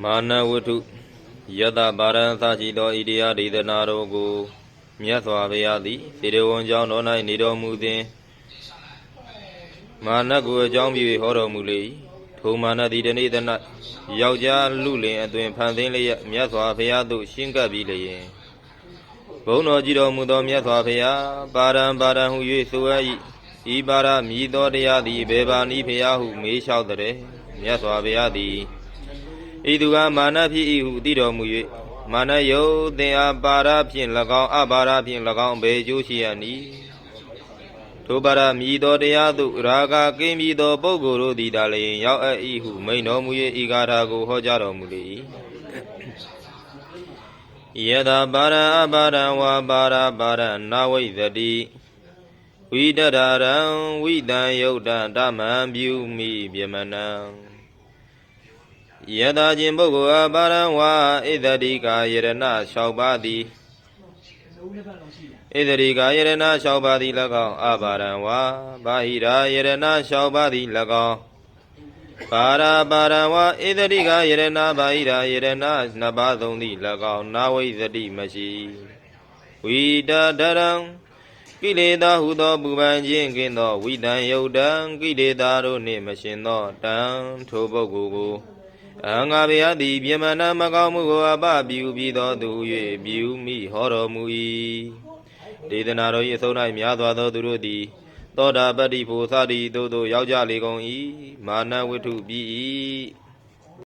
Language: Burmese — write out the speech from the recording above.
မာနဝတ္ထုယတပါရံသာကြည်သောဣတိယဒေသနာတော်ကိုမြတ်စွာဘုရားသည်စေတဝန်ကြောင့်တော်၌နေတော်မူသည်မာနကိုအကြောင်းပြု၍ဟောတော်မူလေ၏ထိုမာနသည်တနေ့သ၌ယောက်ျားလူလင်အသွင်ဖန်ဆင်းလျက်မြတ်စွာဘုရားသို့ရှင်းကပ်ပြီးလျင်ဘုန်းတော်ကြည်တော်မူသောမြတ်စွာဘုရားပါရံပါရံဟု၍ဆိုအပ်၏ဤပါရမြည်သောတရားသည်ဘေဘာနိဘုရားဟုမေးလျှောက်တဲ့မြတ်စွာဘုရားသည် ဤသူကမာနဖြစ်၏ဟုသိတော်မူ၍မာနယုတ်သင်အားပါရဖြင့်၎င်းအပါရဖြင့်၎င်းဘယ်ကျိုးရှိရနည်းထိုပါရမြည်သောတရားသို့ရာဂကင်းပြီးသောပုဂ္ဂိုလ်တို့သည်ဒါလျင်ရောက်အပ်၏ဟုမိန်တော်မူ၍ဤဂါထာကိုဟောကြားတော်မူလေ၏ယထာပါရအပါရဝါပါရပါရနာဝိသတိဝိတရရံဝိတံယုတ်တံဓမ္မံပြုမိပြမနံ ယတာချင်းပုဂ္ဂိုလ်အားပါရံဝါဣသတိကာယရဏ6ပါးသည်ဣသတိကာယရဏ6ပါးသည်၎င်းအပါရံဝါဘာဟိရာယရဏ6ပါးသည်၎င်းပါရာပါရံဝါဣသတိကာယရဏဘာဟိရာယရဏ2ပါးသုံးသည်၎င်းနာဝိသတိမရှိဝိတဒရံကိလေသာဟုသောပူပန်ခြင်းကင်းသောဝိတံယုတ်တံကိလေသာတို့နှင့်မရှင်သောတံထိုပုဂ္ဂိုလ်ကို အဟံငါဗျာသည်ပြမနာမကောင်းမှုကိုအပပြုပြီးသောသူ၍ပြုမိဟောတော်မူ၏ဒေသနာတော်၏အဆုံး၌များစွာသောသူတို့သည်သောတာပတ္တိဖို့သတိတို့သို့ရောက်ကြလေကုန်၏မာနဝိထုပြီး၏